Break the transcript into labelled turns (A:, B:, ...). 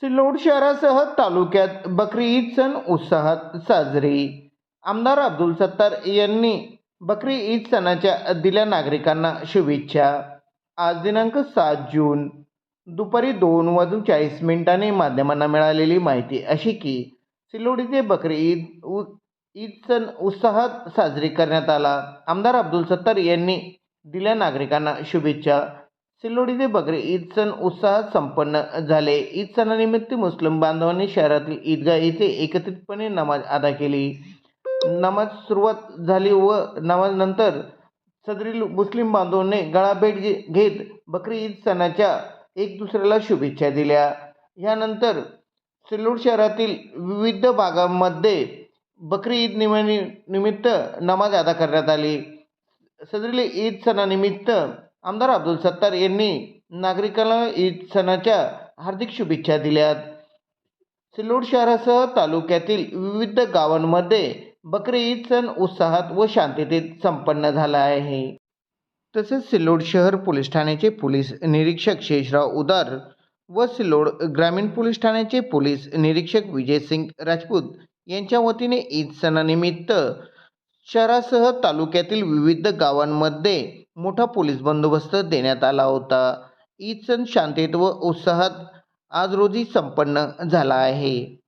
A: सिल्लोड शहरासह तालुक्यात बकरी ईद सण उत्साहात साजरी. आमदार अब्दुल सत्तार यांनी बकरी ईद सणाच्या दिल्या नागरिकांना शुभेच्छा. आज दिनांक सात जून. दुपारी दोन वाजून चाळीस मिनिटांनी माध्यमांना मिळालेली माहिती अशी की सिल्लोड बकरी ईद ईद सण उत्साहात साजरी करण्यात आला. आमदार अब्दुल सत्तार यांनी दिल्या नागरिकांना शुभेच्छा. सिल्लोड इथे बकरी ईद सण उत्साहात संपन्न झाले. ईद सणानिमित्त मुस्लिम बांधवांनी शहरातील ईदगाह येथे एकत्रितपणे नमाज अदा केली. नमाज सुरुवात झाली व नमाजनंतर सदरील मुस्लिम बांधवांनी गळाभेट घे घेत बकरी ईद सणाच्या एक दुसऱ्याला शुभेच्छा दिल्या. यानंतर सिल्लोड शहरातील विविध भागांमध्ये बकरी ईद निमा निमित्त नमाज अदा करण्यात आली. सदरील ईद सणानिमित्त आमदार अब्दुल सत्तार यांनी नागरिकांना ईद सणाच्या हार्दिक शुभेच्छा दिल्यात. सिल्लोड शहरासह तालुक्यातील विविध गावांमध्ये बकरी ईद सण उत्साहात व शांततेत संपन्न झाला आहे. तसेच सिल्लोड शहर पोलीस ठाण्याचे पोलीस निरीक्षक शेषराव उदार व सिल्लोड ग्रामीण पोलीस ठाण्याचे पोलीस निरीक्षक विजयसिंग राजपूत यांच्या वतीने ईद सणानिमित्त शहरासह तालुक्यातील विविध गावांमध्ये मोठा पोलीस बंदोबस्त देण्यात आला होता. ईद सण शांततेत व उत्साहात आज रोजी संपन्न झाला आहे.